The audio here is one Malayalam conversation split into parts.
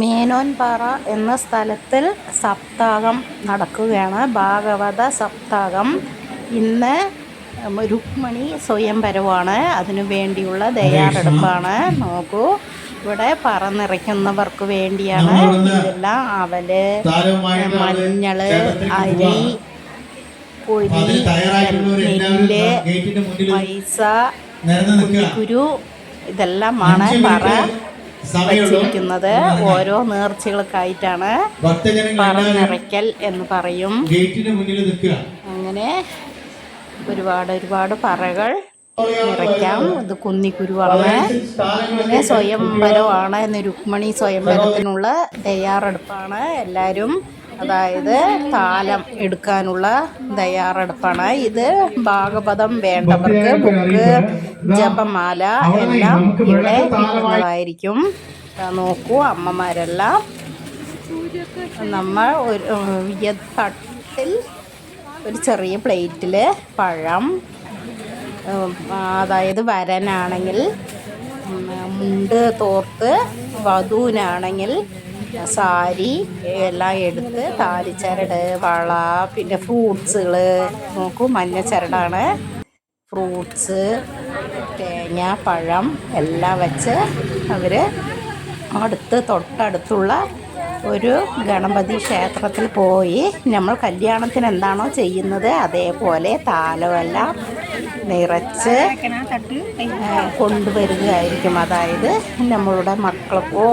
മേനോൻപാറ എന്ന സ്ഥലത്തിൽ സപ്താഹം നടക്കുകയാണ്. ഭാഗവത സപ്താഹം. ഇന്ന് രുക്മിണി സ്വയംവരവാണ് അതിനു വേണ്ടിയുള്ള തയ്യാറെടുപ്പാണ്. നോക്കൂ ഇവിടെ പറ നിറയ്ക്കുന്നവർക്ക് വേണ്ടിയാണ് ഇതെല്ലാം. അവൽ മഞ്ഞൾ അരി പൊരി നെല്ല് പൈസ കുരു ഇതെല്ലാമാണ് പറ. വച്ചിരിക്കുന്നത് ഓരോ നേർച്ചകൾക്കായിട്ടാണ് പറഞ്ഞിറയ്ക്കൽ എന്ന് പറയും. അങ്ങനെ ഒരുപാട് ഒരുപാട് പറകൾ നിറയ്ക്കാം. ഇത് കുന്നിക്കുരുവാണ്. പിന്നെ സ്വയംവരമാണ് എന്ന് രുക്മിണി സ്വയംവരത്തിനുള്ള തയ്യാറെടുപ്പാണ്. എല്ലാവരും അതായത് താലം എടുക്കാനുള്ള തയ്യാറെടുപ്പാണ്. ഇത് ഭാഗവതം വേണ്ടവർക്ക് ബുക്ക് ജപമാല എല്ലാം ഇവിടെ ആയിരിക്കും നോക്കൂ അമ്മമാരെല്ലാം നമ്മൾ ഒരു തട്ടിൽ ഒരു ചെറിയ പ്ലേറ്റിൽ പഴം അതായത് വരനാണെങ്കിൽ മുണ്ട് തോർത്ത് വധുവിനാണെങ്കിൽ സാരി എല്ലാം എടുത്ത് താലിച്ചരട് വള പിന്നെ ഫ്രൂട്ട്സുകൾ നോക്കൂ മഞ്ഞ ചരടാണ്. ഫ്രൂട്ട്സ് തേങ്ങ പഴം എല്ലാം വെച്ച് അവർ അടുത്ത് തൊട്ടടുത്തുള്ള ഒരു ഗണപതി ക്ഷേത്രത്തിൽ പോയി നമ്മൾ കല്യാണത്തിന് എന്താണോ ചെയ്യുന്നത് അതേപോലെ താലമെല്ലാം നിറച്ച് കൊണ്ടുവരികയായിരിക്കും. അതായത് നമ്മളുടെ മക്കൾക്കോ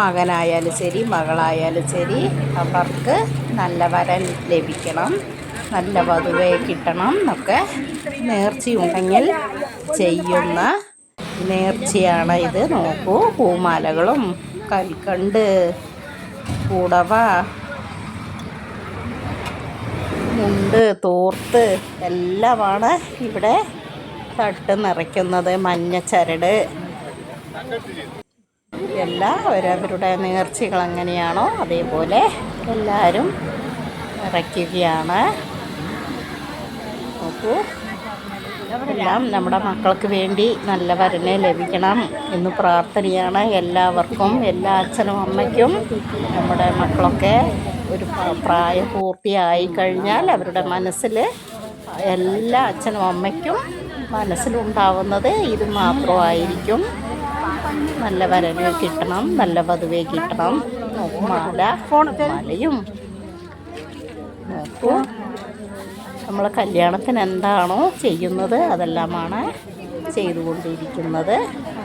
മകനായാലും ശരി മകളായാലും ശരി അവർക്ക് നല്ല വരൻ ലഭിക്കണം. നല്ല വധുവെ കിട്ടണം എന്നൊക്കെ നേർച്ചയുണ്ടെങ്കിൽ ചെയ്യുന്ന നേർച്ചയാണ് ഇത്. നോക്കൂ പൂമാലകളും കൽക്കണ്ട് കൂടവ മുണ്ട് തോർത്ത് എല്ലാമാണ് ഇവിടെ തട്ട് നിറയ്ക്കുന്നത് മഞ്ഞച്ചരട് എല്ലാം അവരവരുടെ നേർച്ചകൾ എങ്ങനെയാണോ അതേപോലെ എല്ലാവരും നിറയ്ക്കുകയാണ്. നോക്കൂ എല്ലാം നമ്മുടെ മക്കൾക്ക് വേണ്ടി നല്ല വരനെ ലഭിക്കണം എന്ന് പ്രാർത്ഥനയാണ് എല്ലാവർക്കും എല്ലാ അച്ഛനും അമ്മയ്ക്കും. നമ്മുടെ മക്കളൊക്കെ ഒരു പ്ര- പ്രായപൂർത്തിയായി കഴിഞ്ഞാൽ അവരുടെ മനസ്സിൽ എല്ലാ അച്ഛനും അമ്മയ്ക്കും മനസ്സിലുണ്ടാവുന്നത് ഇത് മാത്രമായിരിക്കും. നല്ല വരനെ കിട്ടണം നല്ല വധുവെ കിട്ടണം. മാല മാല മാലയും. നോക്കൂ. നമ്മൾ കല്യാണത്തിന് എന്താണോ ചെയ്യുന്നത് അതെല്ലാമാണ് ചെയ്തുകൊണ്ടിരിക്കുന്നത്.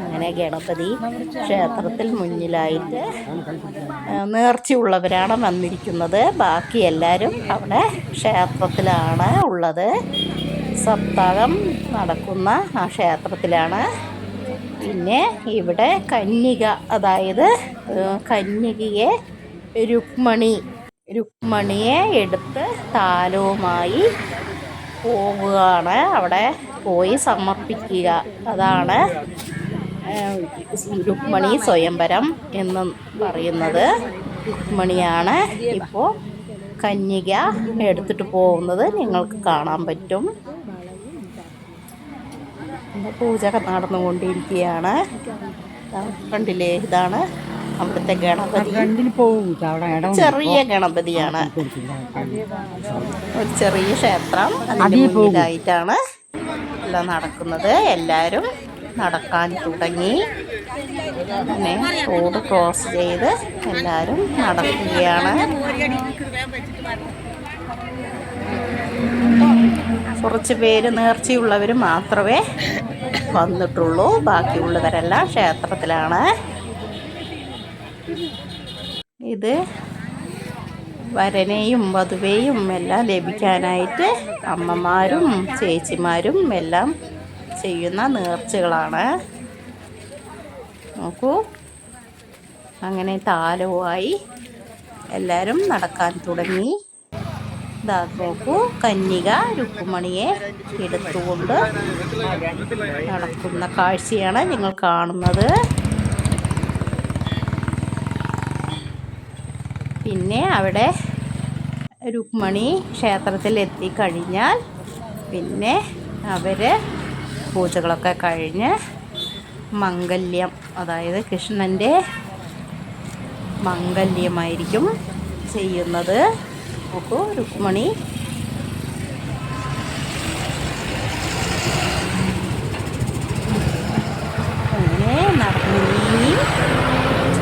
അങ്ങനെ ഗണപതി ക്ഷേത്രത്തിൽ മുന്നിലായിട്ട് നേർച്ചയുള്ളവരാണ് വന്നിരിക്കുന്നത്. ബാക്കി എല്ലാവരും അവിടെ ക്ഷേത്രത്തിലാണ് ഉള്ളത്. സപ്താഹം നടക്കുന്ന ആ ക്ഷേത്രത്തിലാണ്. പിന്നെ ഇവിടെ കന്യക അതായത് കന്യകയെ രുക്മണി രുക്മണിയെ എടുത്ത് താലവുമായി പോവുകയാണ്. അവിടെ പോയി സമർപ്പിക്കുക. അതാണ് രുക്മണി സ്വയംവരം എന്ന് പറയുന്നത്. രുക്മണിയാണ് ഇപ്പോൾ കന്യക എടുത്തിട്ട് പോകുന്നത്. നിങ്ങൾക്ക് കാണാൻ പറ്റും. പൂജ നടന്നുകൊണ്ടിരിക്കുകയാണ്. കണ്ടില്ലേ? ഇതാണ് അവിടുത്തെ ഗണപതി. ചെറിയ ഗണപതിയാണ്. ഒരു ചെറിയ ക്ഷേത്രം. അതിനായിട്ടാണ് എല്ലാം നടക്കുന്നത്. എല്ലാവരും നടക്കാൻ തുടങ്ങി. പിന്നെ റോഡ് ക്രോസ് ചെയ്ത് എല്ലാവരും നടക്കുകയാണ്. കുറച്ച് പേര് നേർച്ചയുള്ളവർ മാത്രമേ വന്നിട്ടുള്ളൂ. ബാക്കിയുള്ളവരെല്ലാം ക്ഷേത്രത്തിലാണ്. ഇത് വരനെയും വധുവേയും എല്ലാം ലഭിക്കാനായിട്ട് അമ്മമാരും ചേച്ചിമാരും എല്ലാം ചെയ്യുന്ന നേർച്ചകളാണ്. നോക്കൂ. അങ്ങനെ താലവുമായി എല്ലാവരും നടക്കാൻ തുടങ്ങി. ഇതാ നോക്കൂ കന്യക രുക്കുമണിയെ എടുത്തുകൊണ്ട് നടക്കുന്ന കാഴ്ചയാണ് നിങ്ങൾ കാണുന്നത്. പിന്നെ അവിടെ രുക്മണി ക്ഷേത്രത്തിൽ എത്തിക്കഴിഞ്ഞാൽ പിന്നെ അവർ പൂജകളൊക്കെ കഴിഞ്ഞ് മംഗല്യം അതായത് കൃഷ്ണന്റെ മംഗല്യമായിരിക്കും ചെയ്യുന്നത്. നോക്കൂ രുക്മണി. അങ്ങനെ നടന്ന് നീങ്ങി.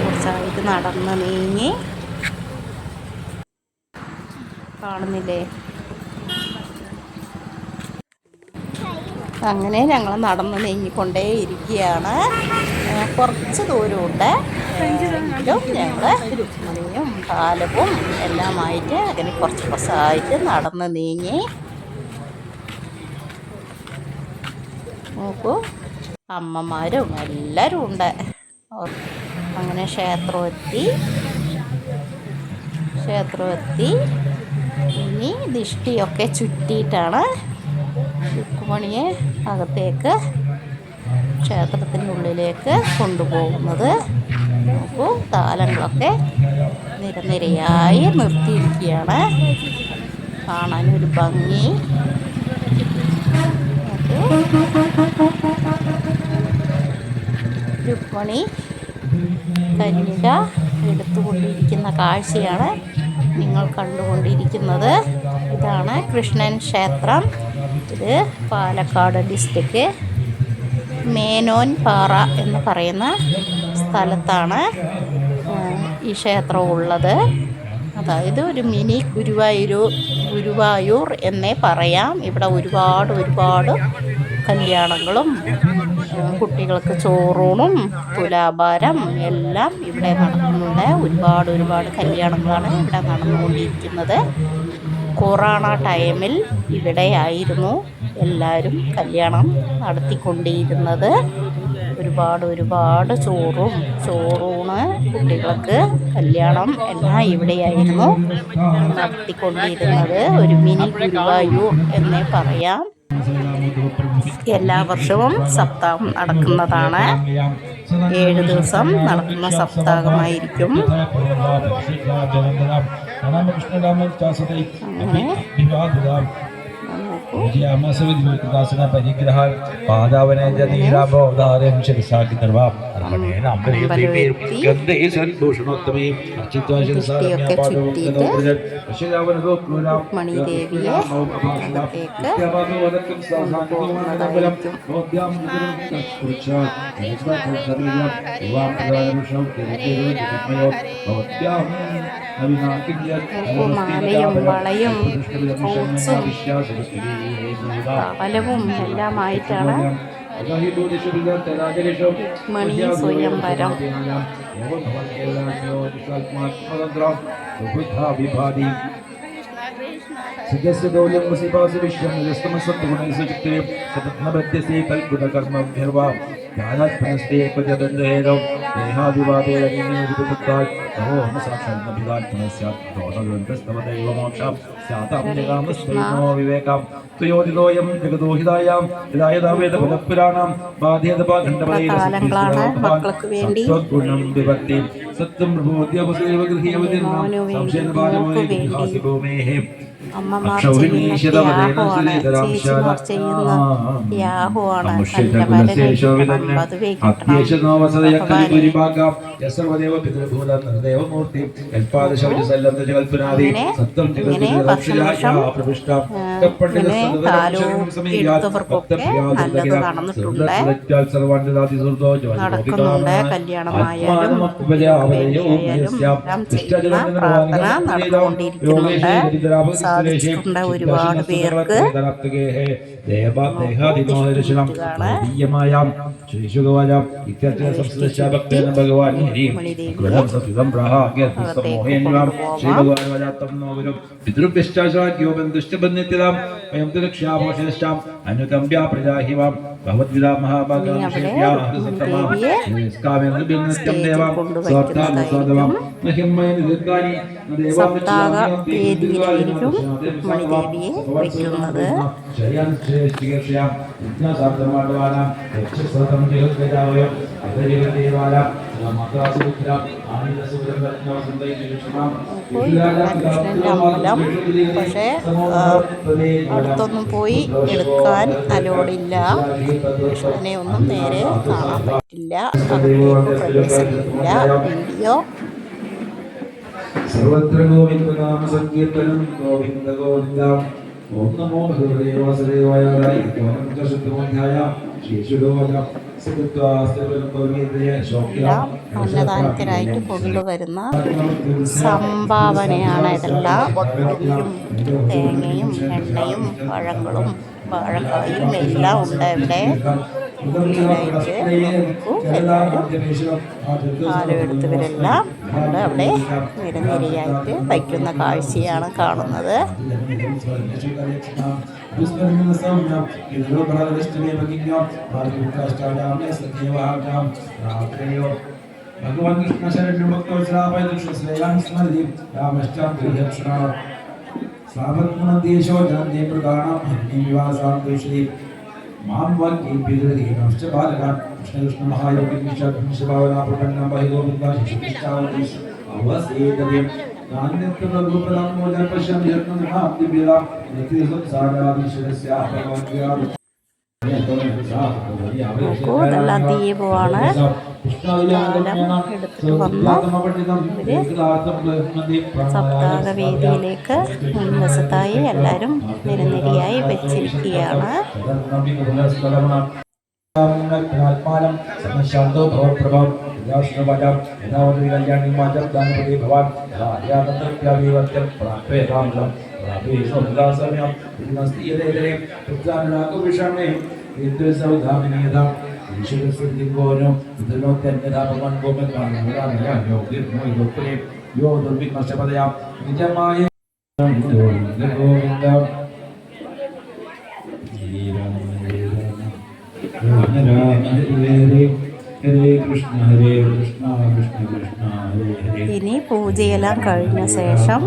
കുറച്ചായിട്ട് നടന്ന് നീങ്ങി. കാണുന്നില്ലേ? അങ്ങനെ ഞങ്ങൾ നടന്ന് നീങ്ങിക്കൊണ്ടേ ഇരിക്കുകയാണ് കുറച്ച് ദൂരമുണ്ട് എങ്കിലും ഞങ്ങൾ രുക്മിണിയും പാലവും എല്ലാമായിട്ട് അങ്ങനെ കുറച്ച് കുറച്ചായിട്ട് നടന്ന് നീങ്ങി. നോക്കൂ അമ്മമാരും എല്ലാവരും ഉണ്ട്. അങ്ങനെ ക്ഷേത്രം എത്തി ക്ഷേത്രം എത്തി ഇനി ദിഷ്ടിയൊക്കെ ചുറ്റിയിട്ടാണ് രുക്മണിയെ അകത്തേക്ക് ക്ഷേത്രത്തിനുള്ളിലേക്ക് കൊണ്ടുപോകുന്നത്. നോക്കൂ താലങ്ങളൊക്കെ നിരനിരയായി നിർത്തിയിരിക്കുകയാണ്. കാണാനൊരു ഭംഗി. രുക്മണി കന്യക എടുത്തുകൊണ്ടിരിക്കുന്ന കാഴ്ചയാണ് നിങ്ങൾ കണ്ടുകൊണ്ടിരിക്കുന്നത്. ഇതാണ് കൃഷ്ണൻ ക്ഷേത്രം. ഇത് പാലക്കാട് ഡിസ്ട്രിക്റ്റ് മേനോൻ പാറ എന്ന് പറയുന്ന സ്ഥലത്താണ് ഈ ക്ഷേത്രം ഉള്ളത്. അതായത് ഒരു മിനി ഗുരുവായൂർ ഗുരുവായൂർ എന്നേ പറയാം. ഇവിടെ ഒരുപാട് ഒരുപാട് കല്യാണങ്ങളും കുട്ടികൾക്ക് ചോറൂണും തുലാഭാരം എല്ലാം ഇവിടെ നടക്കുന്നുണ്ട്. ഒരുപാട് ഒരുപാട് കല്യാണങ്ങളാണ് ഇവിടെ നടന്നുകൊണ്ടിരിക്കുന്നത്. കൊറോണ ടൈമിൽ ഇവിടെയായിരുന്നു എല്ലാവരും കല്യാണം നടത്തിക്കൊണ്ടിരുന്നത്. ഒരുപാട് ഒരുപാട് ചോറും ചോറൂണ് കുട്ടികൾക്ക് കല്യാണം എല്ലാം ഇവിടെയായിരുന്നു നടത്തിക്കൊണ്ടിരുന്നത്. ഒരു മിനി ഗുരുവായൂർ എന്നേ പറയാം. എല്ലാ വർഷവും സപ്താഹം നടക്കുന്നതാണ്. ഏഴ് ദിവസം നടക്കുന്ന സപ്താഹമായിരിക്കും. അങ്ങനെ നോക്കൂ പരിഗ്രഹ പാദാവനേജ നീരാബോധാരം ശിരസാക്കി നിർവാം മണിദേവിയെ അകത്തേക്ക് മാലയും വളയും ഫ്രൂട്ട്സും ഫലവും എല്ലാമായിട്ടാണ് മണി സ്വയംവരം സജസ്യദൗല്യം വസിപാസി വിശ്വം നിരസ്തമസത്വഗുണൈസുചിത്രേ സപത്നബദ്ധ്യസേ കൽഗുണകർമ്മഭ്യർവാ. ജ്ഞാനാത്മനസ്തേ പജദണ്ഡേരോ ദേഹാദിവാദേരനിർവിപുത്താൽ നമോഹമ സാക്ഷാത്മഭിതാത്മനസ്യാത് ദോഷഗ്രന്ഥസ്തവദൈവമോക്ഷാം സ്യാതാമ്യകാമസ്വൈനോ വിവേകാം. ത്വയോദിതോയം ജഗദോഹിതായാം. യഥായഥാവേദഫലപുരാണം കാലങ്ങളാണ് മക്കൾക്ക് വേണ്ടി സത്വഗുണം വിഭക്തി സത്യം പ്രബോധ്യവസൈവ ഗൃഹീയവതിർന്നാം മോനു വേണ്ടി, സംശയനിവാരണമോഹി മോൾക്ക് വേണ്ടി. ഹാസിഭൂമേഹേ അമ്മമാർ ചെയ്യുന്ന ചേച്ചിമാർ ചെയ്യുന്ന കിട്ടണം നടക്കുന്നുണ്ട് കല്യാണമായാലും പ്രാർത്ഥന നടന്നുകൊണ്ടിരിക്കുന്നുണ്ട്. സാധിച്ചിട്ടുണ്ട് ഒരുപാട് പേർക്ക് ഭഗവാൻ പിതൃഭ്യശ്ചാചാര്യോ ബന്ധുഷ്ടബന്ധിത്യതാം വയം തു രക്ഷാമോശിഷ്ടാം അനുകമ്പ്യാ പ്രജാഹിവാം ഭഗവദ്ഗീതാ മഹാഭാഗാം സപ്താഹ വേദിയിലായിരിക്കും മണിദേവിയെ വയ്ക്കുന്നത് അപ്പോൾ അമ്പലം. പക്ഷേ അടുത്തൊന്നും പോയി എടുക്കാൻ അലോടില്ല. കൃഷ്ണനെ ഒന്നും നേരെ കാണാൻ പറ്റില്ല. പ്രവേശനമില്ല വീഡിയോ സർവത്ര ഗോവിന്ദ നാമ സങ്കീർത്തനം. ഗോവിന്ദ ഗോവിന്ദ ഓം നമോ ഭഗവതേ വാസുദേവായ. അന്നദാനത്തിനായിട്ട് കൊണ്ടുവരുന്ന സംഭാവനയാണ് ഇതെല്ലാം. തേങ്ങയും എണ്ണയും പഴങ്ങളും വാഴക്കായും എല്ലാം ഉണ്ട് ഇവിടെ. ഇതിനായിട്ട് നമ്മുടെ അവിടെ നിരനിരയായിട്ട് വയ്ക്കുന്ന കാഴ്ചയാണ് കാണുന്നത് ഭഗവാൻ കൃഷ്ണ ശരണം ഭക്തവത്സലാപയ ശ്രേയാം സ്മരതി രാമശ്ചാം ഗൃഹക്ഷണ സാപത്മനദേശോ ജനന്ദേ പ്രധാനം. വിവാസാം ദൃശ്യതി मामवाक्ये पेदरदीनांश्च बालकान् कृष्णकृष्णमहायोगिनिश्चाभिंशभावनापुटन्नं बहिगोविन्दाशिक्षिष्टावतिस् अवसेतते नान्यत्तदरूपदां मोदं पश्यामि यत्नमहाब्दिबिला नित्यसंसारादिशिरस्याः भगवत्याः போதெல்லாம் தீயே போவான എടുത്തിട്ട് വന്ന് ഇവർ സപ്താഹവേദിയിലേക്ക് മുൻവശത്തായി എല്ലാവരും നിരനിരയായി വെച്ചിരിക്കുകയാണ് ശാന്തോ ഭവപ്രഭം യഥാവതി കല്യാണി ദാനപതി ഭവാൻ നസ്തി ഇതിലോത്യന്യതാ ഭഗവാൻ എന്റെ യോഗ യോ ഹരേ കൃഷ്ണ ഹരേ കൃഷ്ണ കൃഷ്ണ കൃഷ്ണ ഹരേ ഇനി പൂജയെല്ലാം കഴിഞ്ഞ ശേഷം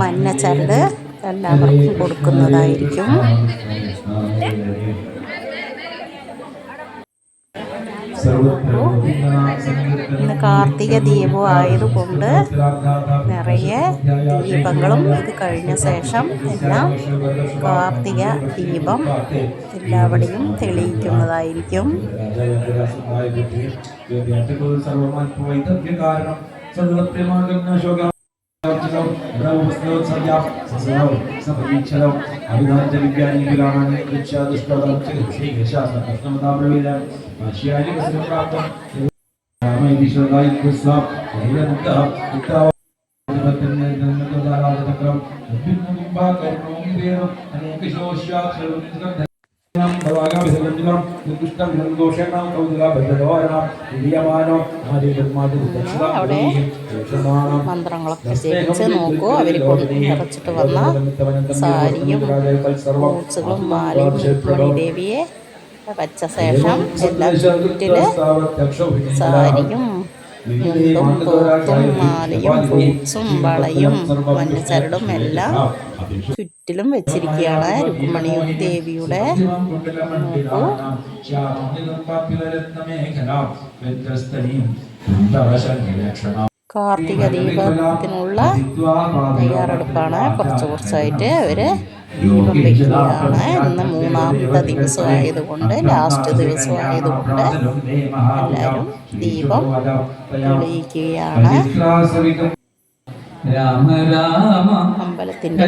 മഞ്ഞച്ചരട് എല്ലാവർക്കും കൊടുക്കുന്നതായിരിക്കും. ഇന്ന് കാർത്തിക ദീപം ആയതുകൊണ്ട് നിറയെ ദീപങ്ങളും ഇത് കഴിഞ്ഞ ശേഷം എല്ലാം കാർത്തിക ദീപം എല്ലാവിടെയും തെളിയിക്കുന്നതായിരിക്കും. अभिधाञ्जलिज्ञानी विराणानि कृच्छादुष्प्रदाक्षिशासनप्रश्नमताब्रवीरं भाष्यानि कस्य प्राप्तं रामैति श्रदायि कृस्वा वैरन्तः उत्तावतिन्नतदाराजतक्रम् अभ्युन्नबिम्बाकर्णोऽङ्गिरेण अनेकशोष्याक्षरं അവിടെ മന്ത്രങ്ങളൊക്കെ ജപിച്ച് നോക്കൂ. അവർ കൊടുത്തു നിറച്ചിട്ട് വന്ന സാരിയും മൂച്ചുകളും മാലയും ദേവിയെ വച്ച ശേഷം എല്ലാ ചുറ്റിൽ സാരിയും മുണ്ടും തോർത്തും മാലയും പൂച്ചും വളയും മഞ്ഞച്ചരടും എല്ലാം ചുറ്റിലും വെച്ചിരിക്കുകയാണ് രുക്മണിയും ദേവിയുടെ. കാർത്തിക ദീപത്തിനുള്ള തയ്യാറെടുപ്പാണ്. കുറച്ച് കുറച്ചായിട്ട് ദീപം വയ്ക്കുകയാണ് ഇന്ന് മൂന്നാമത്തെ ദിവസമായതുകൊണ്ട് ലാസ്റ്റ് ദിവസമായതുകൊണ്ട് എല്ലാവരും ദീപം തെളിയിക്കുകയാണ്.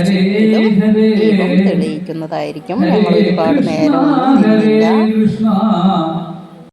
ചുറ്റിലും ദീപം തെളിയിക്കുന്നതായിരിക്കും ഞങ്ങൾ ഒരുപാട് നേരം ഒന്നും നിന്നില്ല